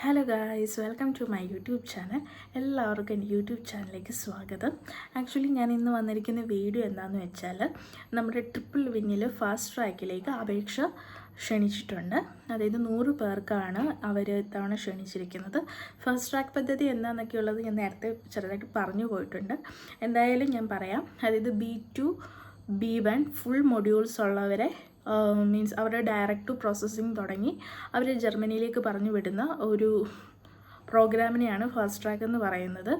Hello guys welcome to my YouTube channel എല്ലാവർക്കും എന്റെ YouTube ചാനലിലേക്ക് സ്വാഗതം. ആക്ച്വലി ഞാൻ ഇന്ന് വന്നിരിക്കുന്ന വീഡിയോ എന്താണെന്ന് വെച്ചാൽ നമ്മുടെ ട്രിപ്പിൾ വിന്നിൽ ഫാസ്റ്റ് ട്രാക്കിലേക്ക് അപേക്ഷ ക്ഷണിച്ചിട്ടുണ്ട്. അതായത് നൂറ് പേർക്കാണ് അവർ ഇത്തവണ ക്ഷണിച്ചിരിക്കുന്നത്. ഫസ്റ്റ് ട്രാക്ക് പദ്ധതി എന്താണെന്നൊക്കെ ഉള്ളത് ഞാൻ നേരത്തെ ചെറുതായിട്ട് പറഞ്ഞു പോയിട്ടുണ്ട്. എന്തായാലും ഞാൻ പറയാം. അതായത് B two B one full modules ഉള്ളവരെ മീൻസ് അവരുടെ ഡയറക്റ്റ് ടു പ്രോസസ്സിങ് തുടങ്ങി. അവർ ജർമ്മനിയിലേക്ക് പറഞ്ഞു വിടുന്ന ഒരു പ്രോഗ്രാമിനെയാണ് ഫാസ്റ്റ് ട്രാക്ക് എന്ന് പറയുന്നത്.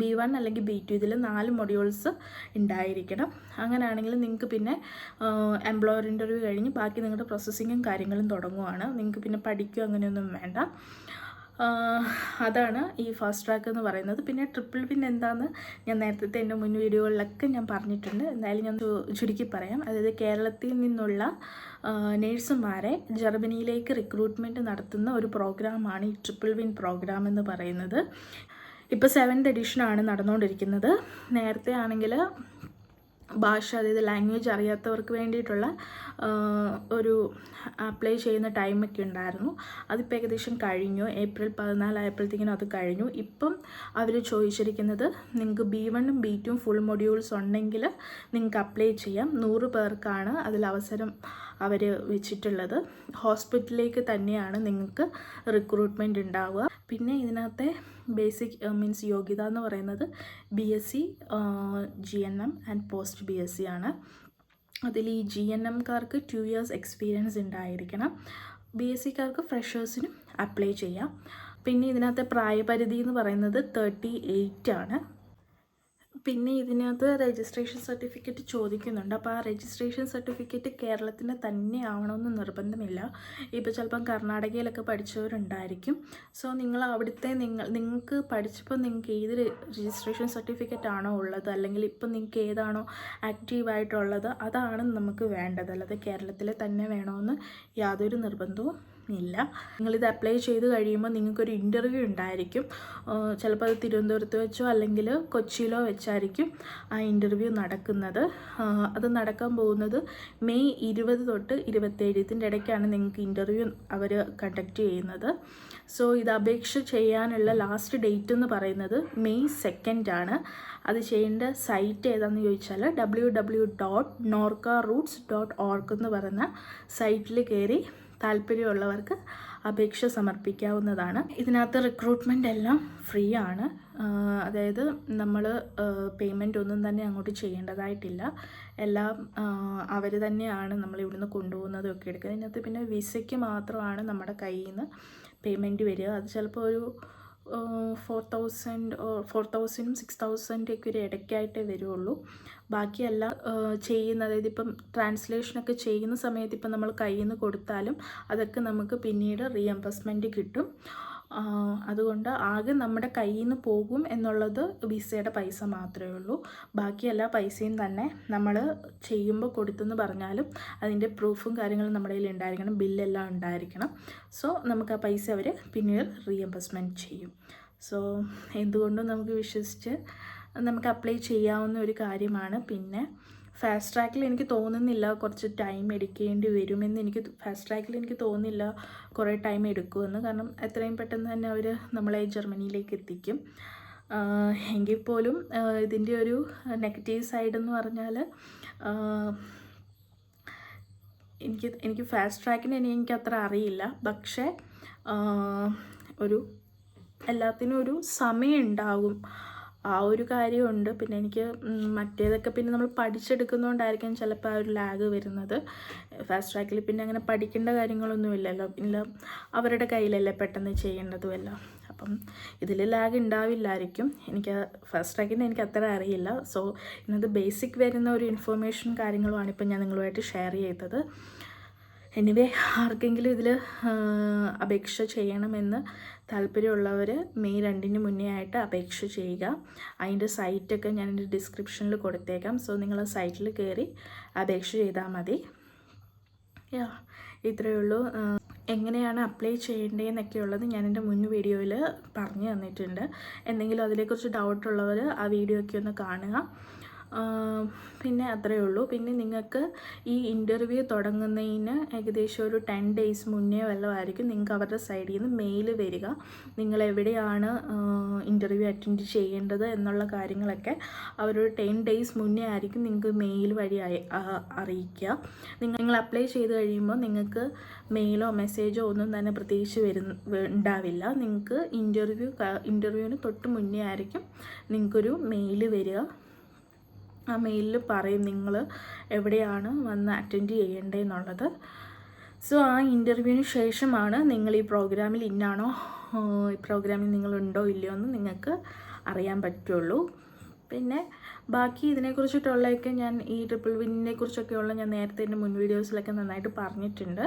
ബി വൺ അല്ലെങ്കിൽ ബി ടു ഇതിൽ നാല് മൊഡ്യൂൾസ് ഉണ്ടായിരിക്കണം. അങ്ങനെയാണെങ്കിൽ നിങ്ങൾക്ക് പിന്നെ എംപ്ലോയർ ഇന്റർവ്യൂ കഴിഞ്ഞ് ബാക്കി നിങ്ങളുടെ പ്രോസസ്സിങ്ങും കാര്യങ്ങളും തുടങ്ങുവാണ്. നിങ്ങൾക്ക് പിന്നെ പഠിക്കുക അങ്ങനെയൊന്നും വേണ്ട. അതാണ് ഈ ഫാസ്റ്റ് ട്രാക്ക് എന്ന് പറയുന്നത്. പിന്നെ ട്രിപ്പിൾ പിൻ എന്താണെന്ന് ഞാൻ നേരത്തെ എന്റെ മുൻ വീഡിയോകളിലൊക്കെ ഞാൻ പറഞ്ഞിട്ടുണ്ട്. എന്തായാലും ഞാൻ ചുരുക്കി പറയാം. അതായത് കേരളത്തിൽ നിന്നുള്ള നേഴ്സുമാരെ ജർമ്മനിയിലേക്ക് റിക്രൂട്ട്മെന്റ് നടത്തുന്ന ഒരു പ്രോഗ്രാമാണ് ഈ ട്രിപ്പിൾ വിൻ പ്രോഗ്രാം എന്ന് പറയുന്നത്. ഇപ്പോൾ സെവൻത് എഡിഷനാണ് നടന്നുകൊണ്ടിരിക്കുന്നത്. നേരത്തെ ആണെങ്കിൽ ഭാഷ അതായത് ലാംഗ്വേജ് അറിയാത്തവർക്ക് വേണ്ടിയിട്ടുള്ള ഒരു അപ്ലൈ ചെയ്യുന്ന ടൈമൊക്കെ ഉണ്ടായിരുന്നു. അതിപ്പോൾ ഏകദേശം കഴിഞ്ഞു. ഏപ്രിൽ പതിനാലായപ്പോഴത്തേക്കിനും അത് കഴിഞ്ഞു. ഇപ്പം അവർ ചോദിച്ചിരിക്കുന്നത് നിങ്ങൾക്ക് ബി വണ്ണും ബി ടുവും ഫുൾ മൊഡ്യൂൾസ് ഉണ്ടെങ്കിൽ നിങ്ങൾക്ക് അപ്ലൈ ചെയ്യാം. നൂറ് പേർക്കാണ് അതിൽ അവസരം അവർ വെച്ചിട്ടുള്ളത്. ഹോസ്പിറ്റലിലേക്ക് തന്നെയാണ് നിങ്ങൾക്ക് റിക്രൂട്ട്മെന്റ് ഉണ്ടാവുക. പിന്നെ ഇതിനകത്തെ ബേസിക് മീൻസ് യോഗ്യത എന്ന് പറയുന്നത് B S C G N M and post B S C ആണ്. അതിൽ ഈ ജി എൻ എംകാർക്ക് ടു ഇയേഴ്സ് എക്സ്പീരിയൻസ് ഉണ്ടായിരിക്കണം. ബി എസ് സിക്കാർക്ക് ഫ്രഷേഴ്സിനും അപ്ലൈ ചെയ്യാം. പിന്നെ ഇതിനകത്തെ പ്രായപരിധി എന്ന് പറയുന്നത് തേർട്ടി എയ്റ്റ് ആണ്. പിന്നെ ഇതിനകത്ത് രജിസ്ട്രേഷൻ സർട്ടിഫിക്കറ്റ് ചോദിക്കുന്നുണ്ട്. അപ്പോൾ ആ രജിസ്ട്രേഷൻ സർട്ടിഫിക്കറ്റ് കേരളത്തിന് തന്നെ ആവണമെന്ന് നിർബന്ധമില്ല. ഇപ്പോൾ ചിലപ്പം കർണാടകയിലൊക്കെ പഠിച്ചവരുണ്ടായിരിക്കും. സോ നിങ്ങൾ അവിടുത്തെ നിങ്ങൾ നിങ്ങൾക്ക് പഠിച്ചപ്പോൾ നിങ്ങൾക്ക് ഏത് രജിസ്ട്രേഷൻ സർട്ടിഫിക്കറ്റ് ആണോ ഉള്ളത്? അല്ലെങ്കിൽ ഇപ്പം നിങ്ങൾക്ക് ഏതാണോ ആക്റ്റീവായിട്ടുള്ളത് അതാണ് നമുക്ക് വേണ്ടത്. അല്ലാതെ കേരളത്തിലെ തന്നെ വേണമെന്ന് യാതൊരു നിർബന്ധവും ഇല്ല. നിങ്ങളിത് അപ്ലൈ ചെയ്ത് കഴിയുമ്പോൾ നിങ്ങൾക്കൊരു ഇന്റർവ്യൂ ഉണ്ടായിരിക്കും. ചിലപ്പോൾ അത് തിരുവനന്തപുരത്ത് വെച്ചോ അല്ലെങ്കിൽ കൊച്ചിയിലോ വെച്ചായിരിക്കും ആ ഇന്റർവ്യൂ നടക്കുന്നത്. അത് നടക്കാൻ പോകുന്നത് മെയ് ഇരുപത് തൊട്ട് ഇരുപത്തേഴ് ഇതിന്റെ ഇടയ്ക്കാണ് നിങ്ങൾക്ക് ഇന്റർവ്യൂ അവർ കണ്ടക്ട് ചെയ്യുന്നത്. സോ ഇത് അപേക്ഷ ചെയ്യാനുള്ള ലാസ്റ്റ് ഡേറ്റ് എന്ന് പറയുന്നത് മെയ് സെക്കൻഡ് ആണ്. അത് ചെയ്യേണ്ട സൈറ്റ് ഏതാണെന്ന് ചോദിച്ചാൽ W W dot Norka roots dot org എന്ന് പറയുന്ന സൈറ്റിൽ കയറി താല്പര്യമുള്ളവർക്ക് അപേക്ഷ സമർപ്പിക്കാവുന്നതാണ്. ഇതിനകത്ത് റിക്രൂട്ട്മെന്റ് എല്ലാം ഫ്രീ ആണ്. അതായത് നമ്മൾ പേയ്മെന്റ് ഒന്നും തന്നെ അങ്ങോട്ട് ചെയ്യേണ്ടതായിട്ടില്ല. എല്ലാം അവർ തന്നെയാണ് നമ്മൾ ഇവിടുന്ന് കൊണ്ടുപോകുന്നതും ഒക്കെ എടുക്കുന്നത്. ഇതിനകത്ത് പിന്നെ വിസയ്ക്ക് മാത്രമാണ് നമ്മുടെ കയ്യിൽ നിന്ന് പേയ്മെന്റ് വരിക. അത് ചിലപ്പോൾ ഒരു ഫോർ തൗസൻഡ് ഫോർ തൗസൻഡും സിക്സ് തൗസൻഡ് ഒക്കെ ഒരു ഇടയ്ക്കായിട്ടേ വരുള്ളൂ. ബാക്കിയെല്ലാം ചെയ്യുന്ന അതായത് ഇപ്പം ട്രാൻസ്ലേഷനൊക്കെ ചെയ്യുന്ന സമയത്ത് ഇപ്പം നമ്മൾ കയ്യിൽ നിന്ന് കൊടുത്താലും അതൊക്കെ നമുക്ക് പിന്നീട് റീഎംബേഴ്സ്മെന്റ് കിട്ടും. അതുകൊണ്ട് ആകെ നമ്മുടെ കയ്യിൽ നിന്ന് പോകും എന്നുള്ളത് വിസയുടെ പൈസ മാത്രമേ ഉള്ളൂ. ബാക്കി എല്ലാ പൈസയും തന്നെ നമ്മൾ ചെയ്യുമ്പോൾ കൊടുത്തെന്ന് പറഞ്ഞാലും അതിന്റെ പ്രൂഫും കാര്യങ്ങളും നമ്മുടെ കയ്യിൽ ഉണ്ടായിരിക്കണം ബില്ലെല്ലാം ഉണ്ടായിരിക്കണം. സോ നമുക്ക് ആ പൈസ അവർ പിന്നീട് റീഎംബേഴ്സ്മെന്റ് ചെയ്യും. സോ എന്തുകൊണ്ടും നമുക്ക് വിശ്വസിച്ച് നമുക്ക് അപ്ലൈ ചെയ്യാവുന്ന ഒരു കാര്യമാണ്. പിന്നെ ഫാസ്റ്റ് ട്രാക്കിൽ എനിക്ക് തോന്നുന്നില്ല കുറച്ച് ടൈം എടുക്കേണ്ടി വരുമെന്ന് എനിക്ക് ഫാസ്റ്റ് ട്രാക്കിൽ എനിക്ക് തോന്നുന്നില്ല കുറേ ടൈം എടുക്കുമെന്ന്. കാരണം എത്രയും പെട്ടെന്ന് തന്നെ അവർ നമ്മളെ ജർമ്മനിയിലേക്ക് എത്തിക്കും. എങ്കിൽ പോലും ഇതിന്റെ ഒരു നെഗറ്റീവ് സൈഡ് എന്ന് പറഞ്ഞാൽ എനിക്ക് എനിക്ക് ഫാസ്റ്റ് ട്രാക്കിന് ഇനി എനിക്ക് അത്ര അറിയില്ല. പക്ഷേ ഒരു എല്ലാത്തിനും ഒരു സമയം ഉണ്ടാകും. ആ ഒരു കാര്യമുണ്ട്. പിന്നെ എനിക്ക് മറ്റേതൊക്കെ പിന്നെ നമ്മൾ പഠിച്ചെടുക്കുന്നതുകൊണ്ടായിരിക്കും ചിലപ്പോൾ ആ ഒരു ലാഗ് വരുന്നത്. ഫാസ്റ്റ് ട്രാക്കിൽ പിന്നെ അങ്ങനെ പഠിക്കേണ്ട കാര്യങ്ങളൊന്നും ഇല്ലല്ലോ. ഇല്ല അവരുടെ കയ്യിലല്ലേ പെട്ടെന്ന് ചെയ്യേണ്ടതുമല്ല അപ്പം ഇതിൽ ലാഗ് ഉണ്ടാവില്ലായിരിക്കും എനിക്ക് ഫസ്റ്റ് ട്രാക്കിന്റെ എനിക്ക് അത്ര അറിയില്ല. സോ ഇന്നത് ബേസിക് വരുന്ന ഒരു ഇൻഫോർമേഷൻ കാര്യങ്ങളുമാണ് ഇപ്പം ഞാൻ നിങ്ങളുമായിട്ട് ഷെയർ ചെയ്തത്. എനിവേ ആർക്കെങ്കിലും ഇതിൽ അപേക്ഷ ചെയ്യണമെന്ന് താല്പര്യമുള്ളവർ മെയ് രണ്ടിന് മുന്നേ ആയിട്ട് അപേക്ഷ ചെയ്യുക. അതിന്റെ സൈറ്റൊക്കെ ഞാൻ എന്റെ ഡിസ്ക്രിപ്ഷനിൽ കൊടുത്തേക്കാം. സോ നിങ്ങൾ ആ സൈറ്റിൽ കയറി അപേക്ഷ ചെയ്താൽ മതി. യാ ഇത്രയേ ഉള്ളൂ. എങ്ങനെയാണ് അപ്ലൈ ചെയ്യേണ്ടതെന്നൊക്കെ ഉള്ളത് ഞാൻ എന്റെ മുൻ വീഡിയോയിൽ പറഞ്ഞു തന്നിട്ടുണ്ട്. എന്തെങ്കിലും അതിനെക്കുറിച്ച് ഡൗട്ട് ഉള്ളവർ ആ വീഡിയോ ഒക്കെ ഒന്ന് കാണുക. പിന്നെ അത്രയേ ഉള്ളൂ. പിന്നെ നിങ്ങൾക്ക് ഈ ഇന്റർവ്യൂ തുടങ്ങുന്നതിന് ഏകദേശം ഒരു ടെൻ ഡേയ്സ് മുന്നേ വല്ലതായിരിക്കും നിങ്ങൾക്ക് അവരുടെ സൈഡിൽ നിന്ന് മെയിൽ വരിക. നിങ്ങൾ എവിടെയാണ് ഇന്റർവ്യൂ അറ്റൻഡ് ചെയ്യേണ്ടത് എന്നുള്ള കാര്യങ്ങളൊക്കെ അവരൊരു ടെൻ ഡേയ്സ് മുന്നേ ആയിരിക്കും നിങ്ങൾക്ക് മെയിൽ വഴി അറിയിക്കുക. നിങ്ങൾ അപ്ലൈ ചെയ്ത് കഴിയുമ്പോൾ നിങ്ങൾക്ക് മെയിലോ മെസ്സേജോ ഒന്നും തന്നെ പ്രത്യേകിച്ച് വരുന്ന ഉണ്ടാവില്ല. നിങ്ങൾക്ക് ഇന്റർവ്യൂ ഇന്റർവ്യൂവിന് തൊട്ട് മുന്നേ ആയിരിക്കും നിങ്ങൾക്കൊരു മെയിൽ വരിക. ആ മെയിലിൽ പറയും നിങ്ങൾ എവിടെയാണ് വന്ന് അറ്റൻഡ് ചെയ്യേണ്ടതെന്നുള്ളത് സോ ആ ഇന്റർവ്യൂവിന് ശേഷമാണ് നിങ്ങൾ ഈ പ്രോഗ്രാമിൽ ഇന്നാണോ ഈ പ്രോഗ്രാമിൽ നിങ്ങളുണ്ടോ ഇല്ലയോ എന്ന് നിങ്ങൾക്ക് അറിയാൻ പറ്റുള്ളൂ. പിന്നെ ബാക്കി ഇതിനെക്കുറിച്ചിട്ടുള്ളതൊക്കെ ഞാൻ ഈ ട്രിപ്പിൾ വിന്നിനെ കുറിച്ചൊക്കെയുള്ള ഞാൻ നേരത്തെ എന്റെ മുൻ വീഡിയോസിലൊക്കെ നന്നായിട്ട് പറഞ്ഞിട്ടുണ്ട്.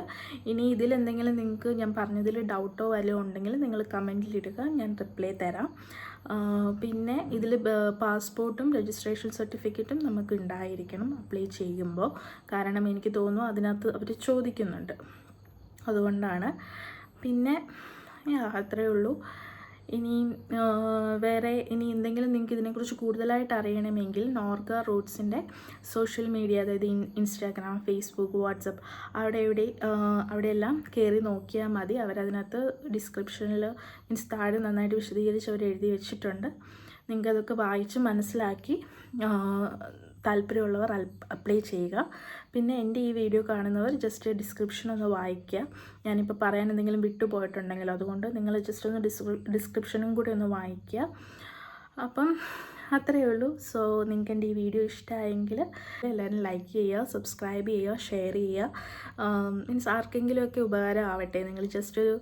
ഇനി ഇതിൽ എന്തെങ്കിലും നിങ്ങൾക്ക് ഞാൻ പറഞ്ഞതിൽ ഡൗട്ടോ വല്ലതും ഉണ്ടെങ്കിൽ നിങ്ങൾ കമന്റിലിടുക ഞാൻ റിപ്ലൈ തരാം. പിന്നെ ഇതിൽ പാസ്പോർട്ടും രജിസ്ട്രേഷൻ സർട്ടിഫിക്കറ്റും നമുക്ക് ഉണ്ടായിരിക്കണം അപ്ലൈ ചെയ്യുമ്പോൾ. കാരണം എനിക്ക് തോന്നുന്നു അതിനകത്ത് അവർ ചോദിക്കുന്നുണ്ട്. അതുകൊണ്ടാണ്. പിന്നെ അത്രയേ ഉള്ളൂ. ഇനി വേറെ ഇനി എന്തെങ്കിലും നിങ്ങൾക്ക് ഇതിനെക്കുറിച്ച് കൂടുതലായിട്ട് അറിയണമെങ്കിൽ നോർഗ റൂട്ട്സിന്റെ സോഷ്യൽ മീഡിയ അതായത് ഇൻ ഇൻസ്റ്റാഗ്രാം ഫേസ്ബുക്ക് വാട്സപ്പ് അവിടെ എവിടെ അവിടെയെല്ലാം കയറി നോക്കിയാൽ മതി. അവരതിനകത്ത് ഡിസ്ക്രിപ്ഷനിൽ മീൻസ് താഴെ നന്നായിട്ട് വിശദീകരിച്ച് അവർ എഴുതി വെച്ചിട്ടുണ്ട്. നിങ്ങൾക്കതൊക്കെ വായിച്ച് മനസ്സിലാക്കി താല്പര്യമുള്ളവർ അപ്ലൈ ചെയ്യുക. പിന്നെ എന്റെ ഈ വീഡിയോ കാണുന്നവർ ജസ്റ്റ് ഡിസ്ക്രിപ്ഷൻ ഒന്ന് വായിക്കുക. ഞാനിപ്പോൾ പറയാൻ എന്തെങ്കിലും വിട്ടുപോയിട്ടുണ്ടെങ്കിൽ അതുകൊണ്ട് നിങ്ങൾ ജസ്റ്റ് ഒന്ന് ഡിസ്ക്രിപ്ഷനും കൂടി ഒന്ന് വായിക്കുക. അപ്പം അത്രയേ ഉള്ളൂ. സോ നിങ്ങൾക്ക് എന്റെ ഈ വീഡിയോ ഇഷ്ടമായെങ്കിൽ എല്ലാവരും ലൈക്ക് ചെയ്യുക സബ്സ്ക്രൈബ് ചെയ്യുക ഷെയർ ചെയ്യുക. മീൻസ് ആർക്കെങ്കിലുമൊക്കെ ഉപകാരം ആവട്ടെ നിങ്ങൾ ജസ്റ്റ് ഒരു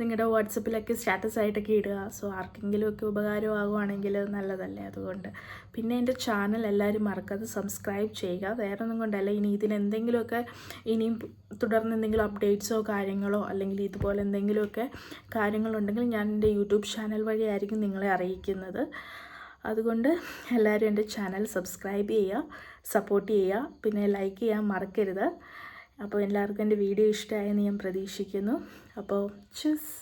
നിങ്ങളുടെ വാട്സപ്പിലൊക്കെ സ്റ്റാറ്റസ് ആയിട്ടൊക്കെ ഇടുക. സോ ആർക്കെങ്കിലുമൊക്കെ ഉപകാരം ആകുവാണെങ്കിൽ നല്ലതല്ലേ? അതുകൊണ്ട് പിന്നെ എന്റെ ചാനൽ എല്ലാവരും മറക്കാതെ സബ്സ്ക്രൈബ് ചെയ്യുക. വേറെ ഒന്നും കൊണ്ടല്ല. ഇനി ഇതിനെന്തെങ്കിലുമൊക്കെ ഇനിയും തുടർന്ന് എന്തെങ്കിലും അപ്ഡേറ്റ്സോ കാര്യങ്ങളോ അല്ലെങ്കിൽ ഇതുപോലെ എന്തെങ്കിലുമൊക്കെ കാര്യങ്ങളുണ്ടെങ്കിൽ ഞാൻ എന്റെ യൂട്യൂബ് ചാനൽ വഴിയായിരിക്കും നിങ്ങളെ അറിയിക്കുന്നത്. അതുകൊണ്ട് എല്ലാവരും എന്റെ ചാനൽ സബ്സ്ക്രൈബ് ചെയ്യുക സപ്പോർട്ട് ചെയ്യുക പിന്നെ ലൈക്ക് ചെയ്യാൻ മറക്കരുത്. അപ്പോൾ എല്ലാവർക്കും എന്റെ വീഡിയോ ഇഷ്ടമായെന്ന് ഞാൻ പ്രതീക്ഷിക്കുന്നു. അപ്പോൾ ചുസ്